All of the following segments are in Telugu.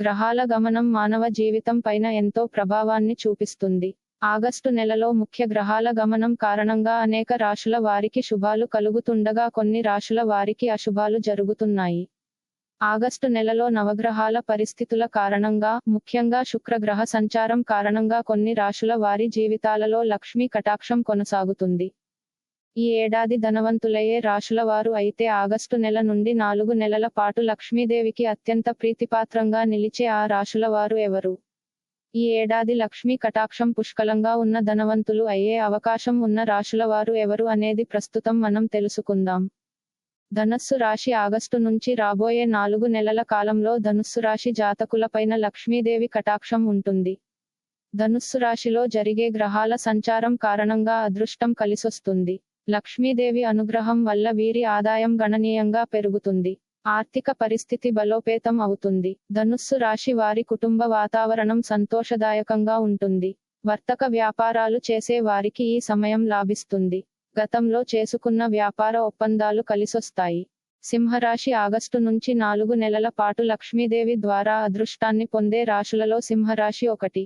గ్రహాల గమనం మానవ జీవితం పైన ఎంతో ప్రభావాన్ని చూపిస్తుంది. ఆగస్టు నెలలో ముఖ్య గ్రహాల గమనం కారణంగా అనేక రాశుల వారికి శుభాలు కలుగుతుండగా కొన్ని రాశుల వారికి అశుభాలు జరుగుతున్నాయి. ఆగస్టు నెలలో నవగ్రహాల పరిస్థితుల కారణంగా ముఖ్యంగా శుక్ర గ్రహ సంచారం కారణంగా కొన్ని రాశుల వారి జీవితాలలో లక్ష్మీ కటాక్షం కొనసాగుతుంది. ఈ ఏడాది ధనవంతులయ్యే రాశుల వారు అయితే ఆగస్టు నెల నుండి నాలుగు నెలల పాటు లక్ష్మీదేవికి అత్యంత ప్రీతిపాత్రంగా నిలిచే ఆ రాశుల వారు ఎవరు? ఈ ఏడాది లక్ష్మీ కటాక్షం పుష్కలంగా ఉన్న ధనవంతులు అయ్యే అవకాశం ఉన్న రాశుల వారు ఎవరు అనేది ప్రస్తుతం మనం తెలుసుకుందాం. ధనస్సు రాశి ఆగస్టు నుంచి రాబోయే నాలుగు నెలల కాలంలో ధనుస్సు రాశి జాతకులపైన లక్ష్మీదేవి కటాక్షం ఉంటుంది. ధనుస్సు రాశిలో జరిగే గ్రహాల సంచారం కారణంగా అదృష్టం కలిసొస్తుంది. లక్ష్మీదేవి అనుగ్రహం వల్ల వీరి ఆదాయం గణనీయంగా పెరుగుతుంది. ఆర్థిక పరిస్థితి బలోపేతం అవుతుంది. ధనుస్సు రాశి వారి కుటుంబ వాతావరణం సంతోషదాయకంగా ఉంటుంది. వర్తక వ్యాపారాలు చేసే వారికి ఈ సమయం లాభిస్తుంది. గతంలో చేసుకున్న వ్యాపార ఒప్పందాలు కలిసొస్తాయి. సింహరాశి ఆగస్టు నుంచి నాలుగు నెలల పాటు లక్ష్మీదేవి ద్వారా అదృష్టాన్ని పొందే రాశులలో సింహరాశి ఒకటి.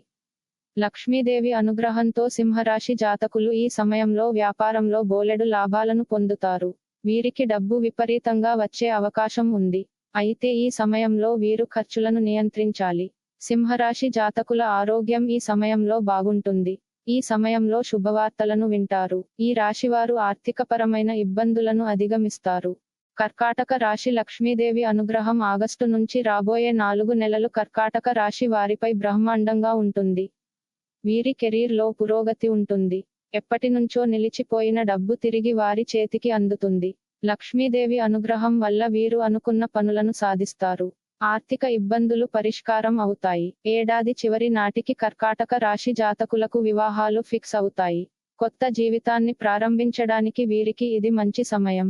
లక్ష్మీదేవి అనుగ్రహంతో సింహరాశి జాతకులు ఈ సమయంలో వ్యాపారంలో బోలెడు లాభాలను పొందుతారు. వీరికి డబ్బు విపరీతంగా వచ్చే అవకాశం ఉంది. అయితే ఈ సమయంలో వీరు ఖర్చులను నియంత్రించాలి. సింహరాశి జాతకుల ఆరోగ్యం ఈ సమయంలో బాగుంటుంది. ఈ సమయంలో శుభవార్తలను వింటారు. ఈ రాశివారు ఆర్థికపరమైన ఇబ్బందులను అధిగమిస్తారు. కర్కాటక రాశి లక్ష్మీదేవి అనుగ్రహం ఆగస్టు నుంచి రాబోయే నాలుగు నెలలు కర్కాటక రాశి వారిపై బ్రహ్మాండంగా ఉంటుంది. వీరి కెరీర్లో పురోగతి ఉంటుంది. ఎప్పటి నుంచో నిలిచిపోయిన డబ్బు తిరిగి వారి చేతికి అందుతుంది. లక్ష్మీదేవి అనుగ్రహం వల్ల వీరు అనుకున్న పనులను సాధిస్తారు. ఆర్థిక ఇబ్బందులు పరిష్కారం అవుతాయి. ఏడాది చివరి నాటికి కర్కాటక రాశి జాతకులకు వివాహాలు ఫిక్స్ అవుతాయి. కొత్త జీవితాన్ని ప్రారంభించడానికి వీరికి ఇది మంచి సమయం.